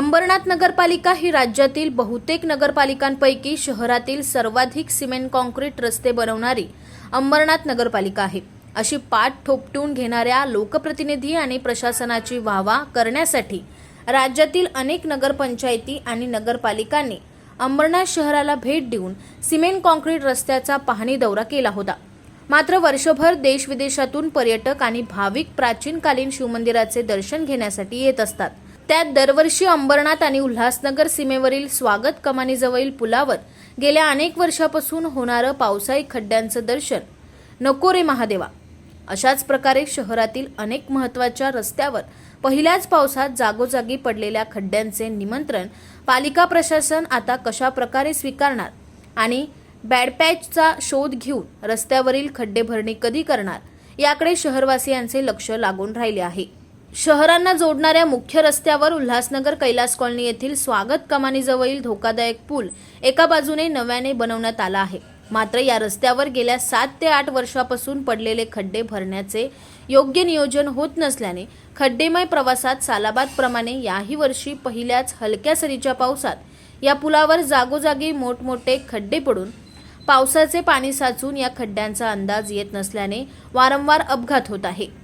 अंबरनाथ नगरपालिका ही राज्यातील बहुतेक नगरपालिकांपैकी शहरातील सर्वाधिक सिमेंट कॉन्क्रीट रस्ते बनवणारी अंबरनाथ नगरपालिका आहे. अशी पाठ ठोपटून घेणाऱ्या लोकप्रतिनिधी आणि प्रशासनाची वाहवा करण्यासाठी राज्यातील अनेक नगरपंचायती आणि नगरपालिकांनी अंबरनाथ शहराला भेट देऊन सिमेंट कॉन्क्रीट रस्त्याचा पाहणी दौरा केला होता. मात्र वर्षभर देशविदेशातून पर्यटक आणि भाविक प्राचीनकालीन शिवमंदिराचे दर्शन घेण्यासाठी येत असतात. त्यात दरवर्षी अंबरनाथ आणि उल्हासनगर सीमेवरील स्वागत कमानीजवळील पुलावर गेल्या अनेक वर्षापासून होणारं पावसाळी खड्ड्यांचं दर्शन. नको रे महादेवा. अशाच प्रकारे शहरातील अनेक महत्त्वाच्या रस्त्यावर पहिल्याच पावसात जागोजागी पडलेल्या खड्ड्यांचे निमंत्रण पालिका प्रशासन आता कशा प्रकारे स्वीकारणार आणि बॅडपॅचचा शोध घेऊन रस्त्यावरील खड्डे भरणी कधी करणार याकडे शहरवासियांचे लक्ष लागून राहिले आहे. शहरांना जोडणाऱ्या मुख्य रस्त्यावर उल्हासनगर कैलास कॉलनी येथील स्वागत कमानीजवळील धोकादायक पूल एका बाजूने नव्याने बनवण्यात आला आहे. मात्र या रस्त्यावर गेल्या सात ते आठ वर्षापासून पडलेले खड्डे भरण्याचे योग्य नियोजन होत नसल्याने खड्डेमय प्रवासात सालाबादप्रमाणे याही वर्षी पहिल्याच हलक्या सरीच्या पावसात या पुलावर जागोजागी मोठमोठे खड्डे पडून पावसाचे पाणी साचून या खड्ड्यांचा अंदाज येत नसल्याने वारंवार अपघात होत आहे.